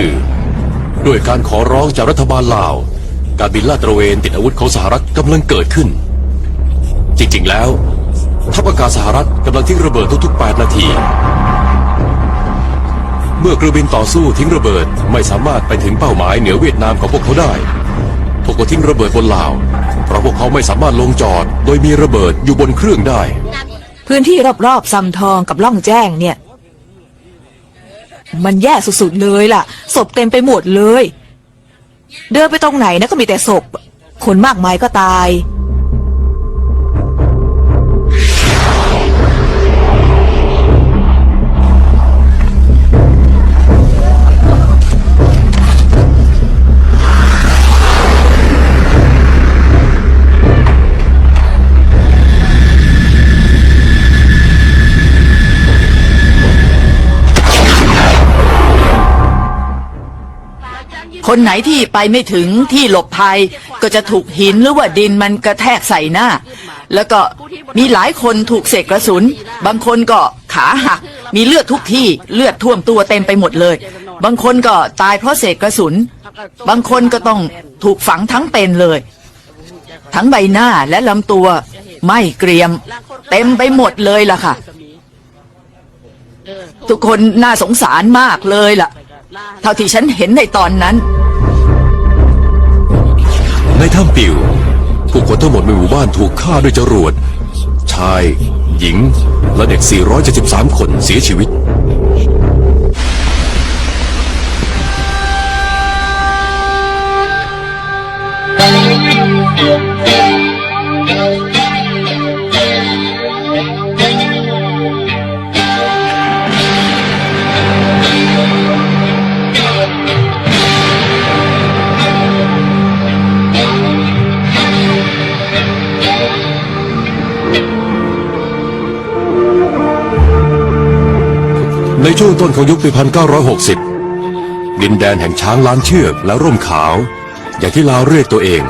คือ ด้วยการขอร้องจากรัฐบาลลาว การบินลาดตระเวนติดอาวุธของสหรัฐกำลังเกิดขึ้น จริง ๆ แล้วทัพอากาศสหรัฐกำลังทิ้งระเบิดทุกๆ 8 นาที เมื่อเครื่องบินต่อสู้ทิ้งระเบิดไม่สามารถไปถึงเป้าหมายเหนือเวียดนามของพวกเขาได้ พวกเขาทิ้งระเบิดบนลาว เพราะพวกเขาไม่สามารถลงจอด โดยมีระเบิดอยู่บนเครื่องได้ พื้นที่รอบๆซำทองกับล่องแจ้งเนี่ย มันแย่สุดๆเลยล่ะ ศพเต็มไปหมดเลย เดินไปตรงไหนนะก็มีแต่ศพ คนมากมายก็ตาย คนไหนที่ไปไม่ถึงที่หลบภัย ก็จะถูกหินหรือว่าดินมันกระแทกใส่หน้า แล้วก็มีหลายคนถูกเศษกระสุน บางคนก็ขาหัก มีเลือดทุกที่เลือดท่วมตัวเต็มไปหมดเลย บางคนก็ตายเพราะเศษกระสุน บางคนก็ต้องถูกฝังทั้งเป็นเลย ทั้งใบหน้าและลำตัวไม่เกรียม เต็มไปหมดเลยล่ะค่ะ ทุกคนน่าสงสารมากเลยล่ะ เท่าที่ฉันเห็นในตอนนั้น ในถ้ำปิวผู้คนทั้งหมดในหมู่บ้านถูกฆ่าด้วยจรวด ชาย หญิง และเด็ก 473 คนเสียชีวิต ในช่วงต้นของยุคปี 1960 ดินแดนแห่งช้างล้านเชือกและร่มขาว อย่างที่ลาวเรียกตัวเอง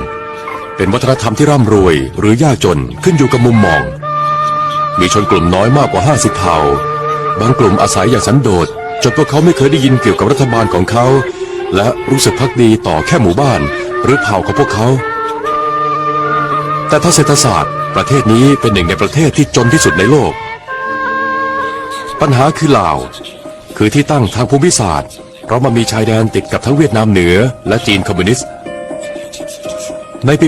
เป็นวัฒนธรรมที่ร่ำรวยหรือยากจนขึ้นอยู่กับมุมมอง มีชนกลุ่มน้อยมากกว่า 50 เผ่า บางกลุ่มอาศัยอย่างสันโดษจนพวกเขาไม่เคยได้ยินเกี่ยวกับรัฐบาลของเขา และรู้สึกพักดีต่อแค่หมู่บ้าน หรือเผ่าของพวกเขา แต่ทาเศรษฐศาสตร์ ประเทศนี้เป็นหนึ่งในประเทศที่จนที่สุดในโลก ปัญหาคือลาว คือที่ตั้งทางภูมิศาสตร์ เพราะมันมีชายแดนติดกับทั้งเวียดนามเหนือและจีนคอมมิวนิสต์ ในปี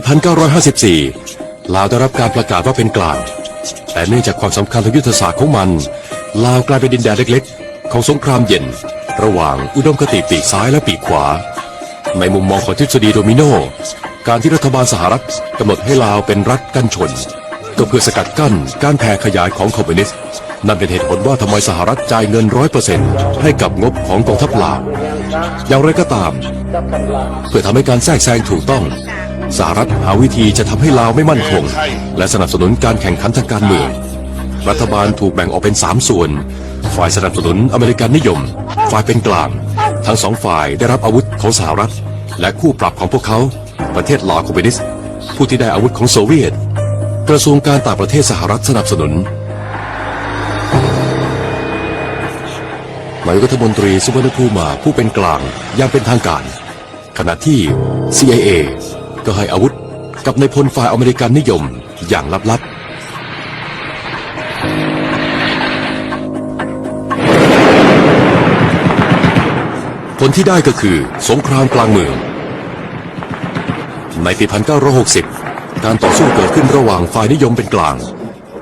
1954 ลาวได้รับการประกาศว่าเป็นกลาง แต่เนื่องจากความสำคัญทางยุทธศาสตร์ของมัน ลาวกลายเป็นดินแดนเล็กๆ ของสงครามเย็น ระหว่างอุดมคติปีกซ้ายและปีกขวา ในมุมมองของทฤษฎีโดมิโน การที่รัฐบาลสหรัฐกำหนดให้ลาวเป็นรัฐกันชน ก็เพื่อสกัดกั้นการแผ่ขยายของคอมมิวนิสต์ นั่นเป็นเหตุผลว่าทำไมสหรัฐจ่ายเงินร้อยเปอร์เซ็นต์ให้กับงบของกองทัพลาวอย่างไรก็ตาม เพื่อทำให้การแทรกแซงถูกต้อง สหรัฐหาวิธีจะทำให้ลาวไม่มั่นคง และสนับสนุนการแข่งขันทางการเมือง รัฐบาลถูกแบ่งออกเป็นสามส่วน ฝ่ายสนับสนุนอเมริกันนิยม ฝ่ายเป็นกลาง ทั้งสองฝ่ายได้รับอาวุธของสหรัฐ และคู่ปรับของพวกเขา ประเทศลาวคอมมิวนิสต์ผู้ที่ได้อาวุธของโซเวียต กระทรวงการต่างประเทศสหรัฐสนับสนุน นายกรัฐมนตรีสุวรรณภูมิมาผู้เป็นกลางอย่างเป็นทางการ ขณะที่ CIA ก็ให้อาวุธกับในพลฝ่ายอเมริกันนิยมอย่างลับๆ ผลที่ได้ก็คือสงครามกลางเมือง ในปี 1960 การต่อสู้เกิดขึ้นระหว่างฝ่ายนิยมเป็นกลาง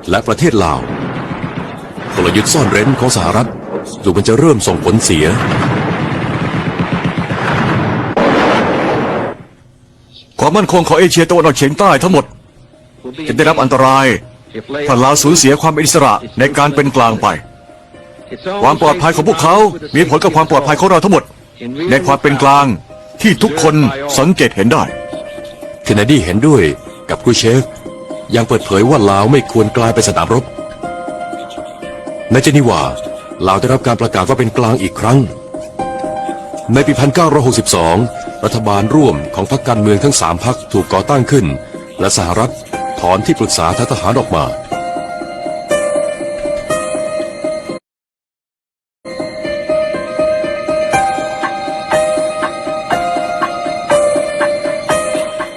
และประเทศลาวกลยุทธ์ซ่อนเร้นของสหรัฐ ดูมันจะเริ่มส่งผลเสีย ความมั่นคงของเอเชียตะวันออกเฉียงใต้ทั้งหมด จะได้รับอันตรายถ้าลาวสูญเสียความอิสระในการเป็นกลางไป ความปลอดภัยของพวกเขา มีผลกับความปลอดภัยของเราทั้งหมด ในความเป็นกลางที่ทุกคนสังเกตเห็นได้เคนเนดีเห็นด้วยกับครูเชฟ ยังเปิดเผยว่าลาวไม่ควรกลายเป็นสนามรบในเจนีวา เราได้รับการประกาศว่าเป็นกลางอีกครั้ง ในปี 1962 รัฐบาลร่วมของพรรคการเมืองทั้งสามพรรคถูกก่อตั้งขึ้น และสหรัฐถอนที่ปรึกษาทหารออกมา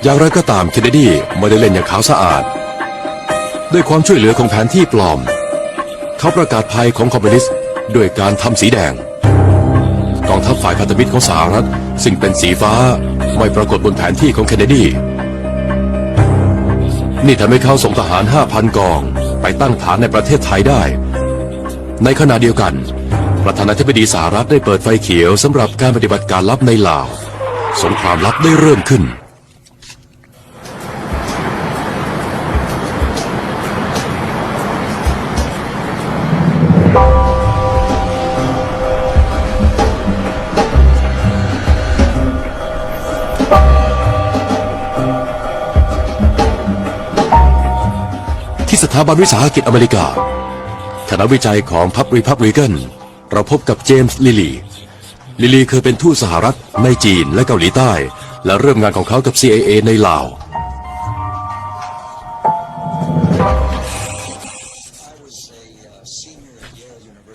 อย่างไรก็ตามเคนเนดีไม่ได้เล่นอย่างขาวสะอาด ด้วยความช่วยเหลือของแผนที่ปลอม เขาประกาศภัยของคอมมิวนิสต์ ด้วยการทำสีแดง กองทัพฝ่ายพันธมิตรของสหรัฐซึ่งเป็นสีฟ้าไม่ปรากฏบนแผนที่ของเคนเนดี นี่ทำให้เขาส่งทหาร 5,000 กอง ไปตั้งฐานในประเทศไทยได้ ในขณะเดียวกัน ประธานาธิบดีสหรัฐได้เปิดไฟเขียวสำหรับการปฏิบัติการลับในลาว สงครามลับได้เริ่มขึ้น สถาบันวิสาหกิจอเมริกา คณะวิจัยของพับริพับริกันเราพบกับเจมส์ลิลีลิลีเคยเป็นทูตสหรัฐในจีนและเกาหลีใต้ และเริ่มงานของเขากับ CIA ในลาว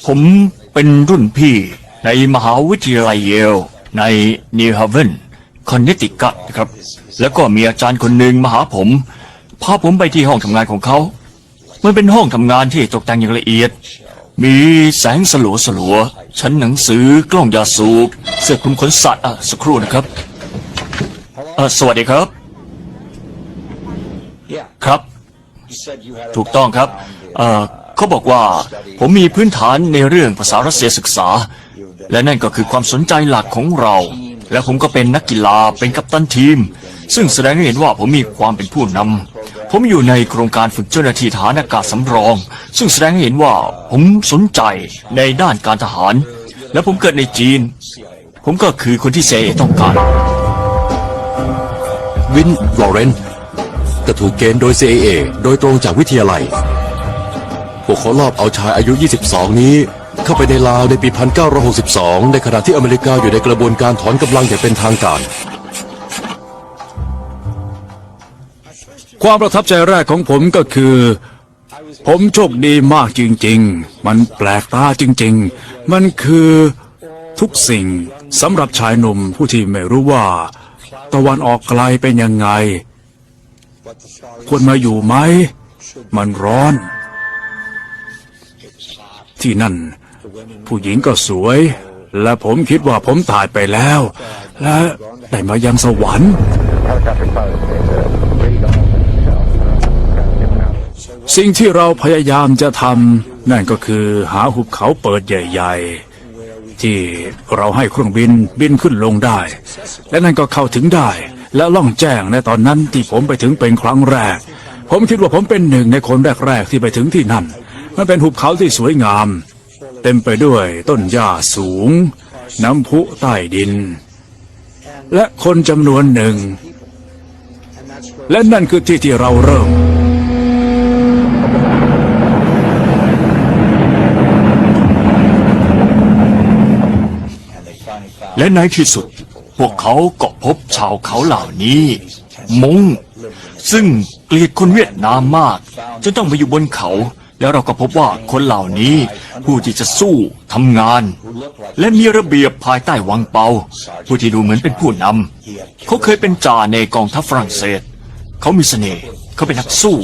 ผมเป็นรุ่นพี่ในมหาวิทยาลัยเยลในนิวฮาเวนคอนเนติคัตครับ แล้วก็มีอาจารย์คนหนึ่งมาหาผม พาผมไปที่ห้องทำงานของเขา มันเป็นห้องทำงานที่ตกแต่งอย่างละเอียด มีแสงสลัวสลัวๆชั้นหนังสือกล้องยาสูบเสื้อคลุมขนสัตว์อะสักครู่นะครับอ่อสวัสดีครับ ครับ ถูกต้องครับเอ่อเขาบอกว่าผมมีพื้นฐานในเรื่องภาษารัสเซียศึกษา และนั่นก็คือความสนใจหลักของเรา และผมก็เป็นนักกีฬาเป็นกัปตันทีม ซึ่งแสดงให้เห็นว่าผมมีความเป็นผู้นำ ผมอยู่ในโครงการฝึกเจ้าหน้าที่ฐานอากาศสำรอง ซึ่งแสดงให้เห็นว่าผมสนใจในด้านการทหาร และผมเกิดในจีน ผมก็คือคนที่เซต้องการ วินลอเรนก็ถูกเกณฑ์โดย CIA โดยตรงจากวิทยาลัย พวกเขาลอบเอาชายอายุ 22 นี้ เข้าไปในลาวในปี 1962 ในขณะที่อเมริกาอยู่ในกระบวนการถอนกำลังอย่างเป็นทางการ ความประทับใจแรกของผมก็คือ ผมโชคดีมากจริง ๆ มันแปลกตาจริง ๆ มันคือทุกสิ่งสำหรับชายหนุ่มผู้ที่ไม่รู้ว่า ตะวันออกไกลเป็นยังไง ควรมาอยู่ไหม มันร้อน ที่นั่น ผู้หญิงก็สวย และผมคิดว่าผมตายไปแล้ว และได้มายังสวรรค์ สิ่งที่เราพยายามจะทำนั่นก็คือหาหุบเขาเปิดใหญ่ ๆ ที่เราให้เครื่องบินบินขึ้นลงได้ และนั่นก็เข้าถึงได้ และล่องแจ้งในตอนนั้นที่ผมไปถึงเป็นครั้งแรก ผมคิดว่าผมเป็นหนึ่งในคนแรกๆที่ไปถึงที่นั่น มันเป็นหุบเขาที่สวยงาม เต็มไปด้วยต้นหญ้าสูง น้ำพุใต้ดิน และคนจำนวนหนึ่ง และนั่นคือที่ที่เราเริ่ม และในที่สุด พวกเขาก็พบชาวเขาเหล่านี้ มง ซึ่งเกลียดคนเวียดนามมากจนต้องมาอยู่บนเขา แล้วเราก็พบว่าคนเหล่านี้ ผู้ที่จะสู้ทำงาน และมีระเบียบภายใต้วังเปา ผู้ที่ดูเหมือนเป็นผู้นำเขาเคยเป็นจ่าในกองทัพฝรั่งเศส เขามีเสน่ห์เขาเป็นนักสู้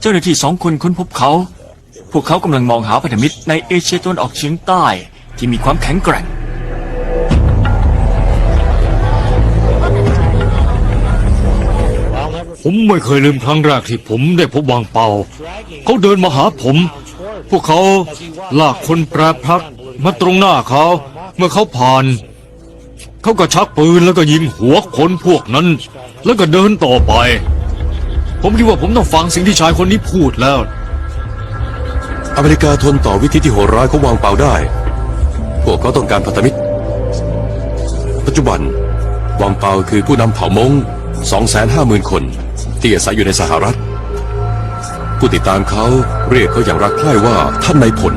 เจ้าหน้าที่สองคนค้นพบเขาพวกเขากำลังมองหาพันธมิตรในเอเชียตะวันออกเฉียงใต้ที่มีความแข็งแกร่ง ผมไม่เคยลืมครั้งแรกที่ผมได้พบวางเปา เขาเดินมาหาผม พวกเขาลากคนแปรพักมาตรงหน้าเขา เมื่อเขาผ่าน เขาก็ชักปืนแล้วก็ยิงหัวคนพวกนั้น แล้วก็เดินต่อไป ผมคิดว่าผมต้องฟังสิ่งที่ชายคนนี้พูดแล้ว อเมริกาทนต่อวิธีที่โหดร้ายของวางเปาได้ พวกเขาต้องการพันธมิตร ปัจจุบันวางเปาคือผู้นำเผ่ามง250,000 คน ที่อาศัยอยู่ในสหรัฐ ผู้ติดตามเขาเรียกเขาอย่างรักใคร่ว่าท่านนายพล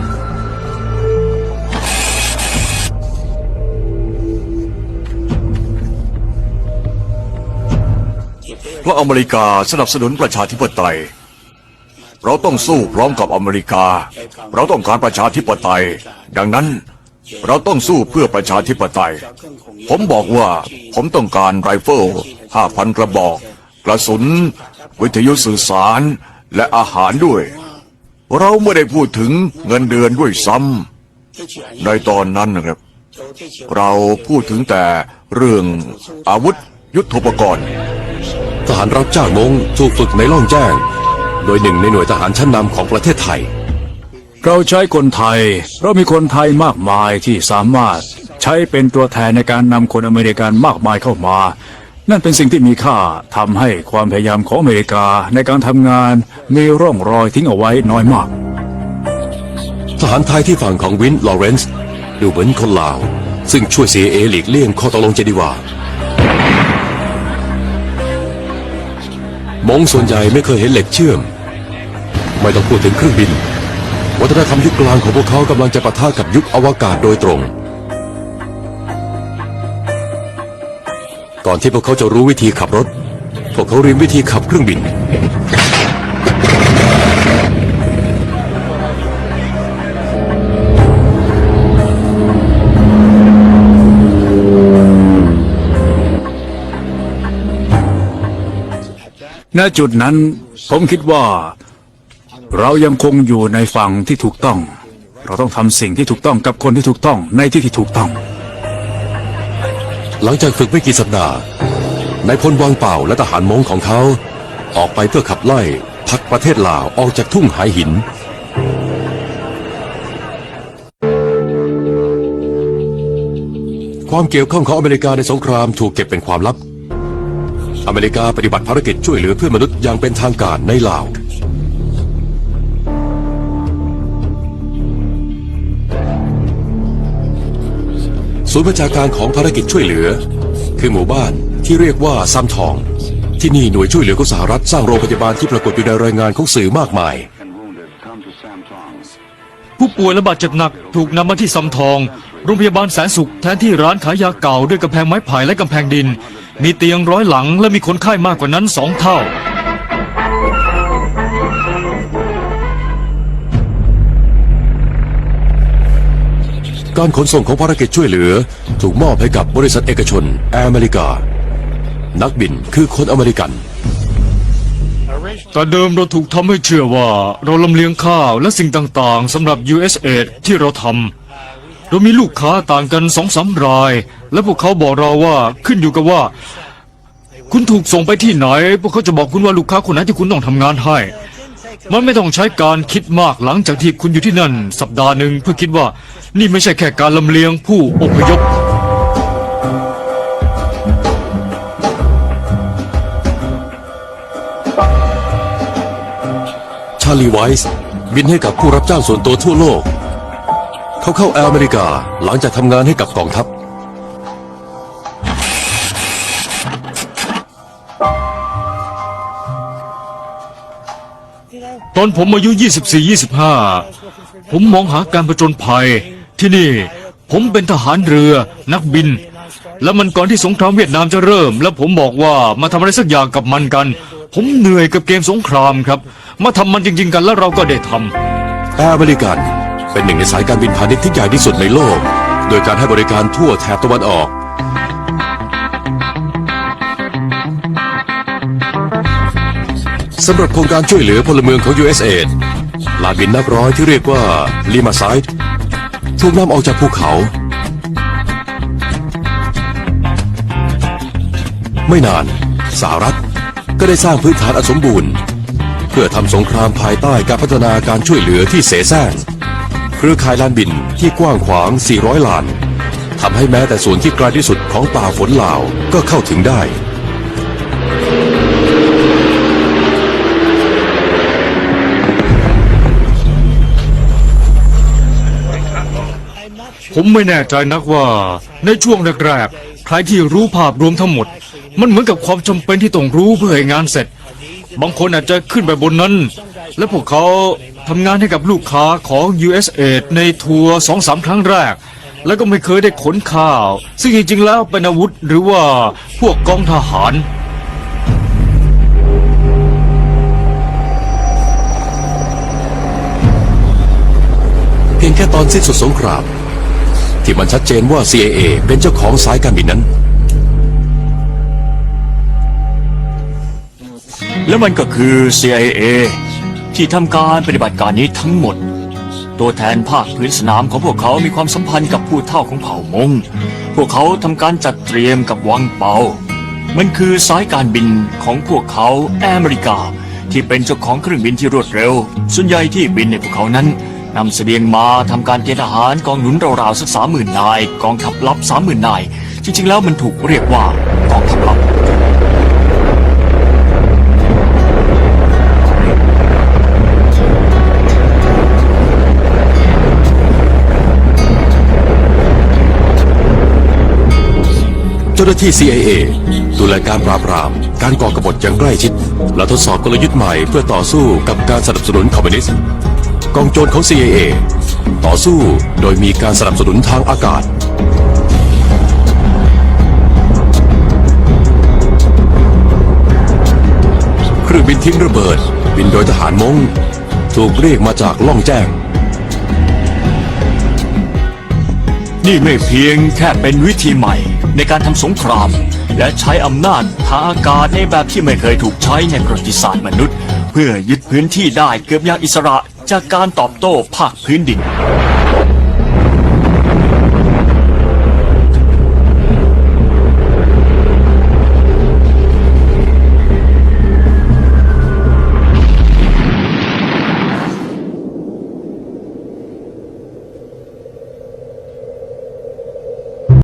เพราะอเมริกาสนับสนุนประชาธิปไตย เราต้องสู้พร้อมกับอเมริกา เราต้องการประชาธิปไตย ดังนั้นเราต้องสู้เพื่อประชาธิปไตย ผมบอกว่าผมต้องการไรเฟิล5,000กระบอกก ระสุน วิทยุสื่อสารและอาหารด้วย เราไม่ได้พูดถึงเงินเดือนด้วยซ้ำในตอนนั้นนะครับ เราพูดถึงแต่เรื่องอาวุธยุทโธปกรณ์ทหารรับจ้างมงถูกฝึกในล่องแจ้ง โดยหนึ่งในหน่วยทหารชั้นนำของประเทศไทย เราใช้คนไทย เรามีคนไทยมากมายที่สามารถใช้เป็นตัวแทนในการนำคนอเมริกันมากมายเข้ามา นั่นเป็นสิ่งที่มีค่าทำให้ความพยายามของอเมริกาในการทำงานมีร่องรอยทิ้งเอาไว้น้อยมาก ทหารไทยที่ฝั่งของวินลอเรนซ์ดูเหมือนคนลาว ซึ่งช่วย CIA หลีกเลี่ยงข้อตกลงเจนีวามงส่วนใหญ่ไม่เคยเห็นเหล็กเชื่อม ไม่ต้องพูดถึงเครื่องบิน วัฒนธรรมยุคกลางของพวกเขากำลังจะปะทะกับยุคอวกาศโดยตรง ก่อนที่พวกเขาจะรู้วิธีขับรถ พวกเขาเรียนวิธีขับเครื่องบิน ณจุดนั้นผมคิดว่า เรายังคงอยู่ในฝั่งที่ถูกต้อง เราต้องทำสิ่งที่ถูกต้องกับคนที่ถูกต้องในที่ที่ถูกต้อง หลังจากฝึกไม่กี่สัปดาห์นายพลวางเป่าและทหารมงของเขา ออกไปเพื่อขับไล่พักประเทศลาวออกจากทุ่งหายหิน ความเกี่ยวข้องของอเมริกาในสงครามถูกเก็บเป็นความลับ อเมริกาปฏิบัติภารกิจช่วยเหลือเพื่อนมนุษย์อย่างเป็นทางการในลาว ศูนย์ประชาการของภารกิจช่วยเหลือ คือหมู่บ้านที่เรียกว่าซัมทอง ที่นี่หน่วยช่วยเหลือของสหรัฐสร้างโรงพยาบาลที่ปรากฏอยู่ในรายงานของสื่อมากมาย ผู้ป่วยและบาดเจ็บหนักถูกนำมาที่สำทอง โรงพยาบาลแสนสุขแทนที่ร้านขายยาเก่าด้วยกำแพงไม้ไผ่และกำแพงดิน มีเตียงร้อยหลังและมีคนไข้มากกว่านั้นสองเท่า การขนส่งของภารกิจช่วยเหลือ ถูกมอบให้กับบริษัทเอกชนแอร์อเมริกา นักบินคือคนอเมริกัน แต่เดิมเราถูกทำให้เชื่อว่าเราลำเลียงข้าวและสิ่งต่างๆสำหรับ USAID ที่เราทำเรามีลูกค้าต่างกันสองสามราย และพวกเขาบอกเราว่าขึ้นอยู่กับว่า คุณถูกส่งไปที่ไหน พวกเขาจะบอกคุณว่าลูกค้าคนไหนที่คุณต้องทำงานให้ มันไม่ต้องใช้การคิดมากหลังจากที่คุณอยู่ที่นั่น สัปดาห์หนึ่งเพื่อคิดว่า นี่ไม่ใช่แค่การลำเลียงผู้อพยพ ชาลีไวส์บินให้กับผู้รับจ้างส่วนตัวทั่วโลก เขาเข้าแอร์อเมริกาหลังจากทำงานให้กับกองทัพ ตอนผมอายุ 24-25 ผมมองหาการประจนภัย ที่นี่ผมเป็นทหารเรือนักบิน แล้วมันก่อนที่สงครามเวียดนามจะเริ่ม แล้วผมบอกว่ามาทำอะไรสักอย่างกับมันกัน ผมเหนื่อยกับเกมสงครามครับ มาทำมันจริง ๆ กันแล้วเราก็ได้ทำแอร์อเมริกันเป็นหนึ่งในสายการบินพาณิชย์ที่ใหญ่ที่สุดในโลก โดยการให้บริการทั่วแถบตะวันออก สำหรับโครงการช่วยเหลือพลเมืองของ USAID ลานบินนับร้อยที่เรียกว่าลิมาไซด์ถูกนำออกจากภูเขา ไม่นาน สหรัฐก็ได้สร้างพื้นฐานอันสมบูรณ์ เพื่อทำสงครามภายใต้การพัฒนาการช่วยเหลือที่เสแสร้งเครือข่ายลานบินที่กว้างขวาง 400 ลานทำให้แม้แต่ส่วนที่ไกลที่สุดของป่าฝนลาวก็เข้าถึงได้ ผมไม่แน่ใจนักว่า ในช่วงแรกๆ ใครที่รู้ภาพรวมทั้งหมด มันเหมือนกับความจำเป็นที่ต้องรู้เพื่อให้งานเสร็จ บางคนอาจจะขึ้นไปบนนั้น และพวกเขาทำงานให้กับลูกค้าของ USA ในทัวร์สองสามครั้งแรก แล้วก็ไม่เคยได้ขนข้าว ซึ่งจริงๆแล้วเป็นอาวุธหรือว่าพวกกองทหารเพียงแค่ตอนสิ้นสุดสงคราม ที่มันชัดเจนว่า CIA เป็นเจ้าของสายการบินนั้น และมันก็คือ CIA ที่ทำการปฏิบัติการนี้ทั้งหมด ตัวแทนภาคพื้นสนามของพวกเขามีความสัมพันธ์กับผู้เฒ่าของเผ่ามง พวกเขาทำการจัดเตรียมกับวังเปา มันคือสายการบินของพวกเขาแอร์อเมริกา ที่เป็นเจ้าของเครื่องบินที่รวดเร็ว ส่วนใหญ่ที่บินในพวกเขานั้น นำเสบียงมาทำการเกณฑ์ทหารกองหนุนราวๆสักสามหมื่นนาย กองทัพลับสามหมื่นนาย จริง ๆ แล้วมันถูกเรียกว่ากองทัพลับเจ้าหน้าที่ CIA ดูแลการปราบปราม การก่อกบฏอย่างใกล้ชิด และทดสอบกลยุทธ์ใหม่เพื่อต่อสู้กับการสนับสนุนคอมมิวนิสต์ กองโจรของ CIA ต่อสู้โดยมีการสนับสนุนทางอากาศ เครื่องบินทิ้งระเบิด บินโดยทหารมงถูกเรียกมาจากล่องแจ้ง นี่ไม่เพียงแค่เป็นวิธีใหม่ในการทำสงคราม และใช้อำนาจทางอากาศในแบบที่ไม่เคยถูกใช้ในประวัติศาสตร์มนุษย์ เพื่อยึดพื้นที่ได้เกือบอย่างอิสระ จากการตอบโต้ภาคพื้นดิน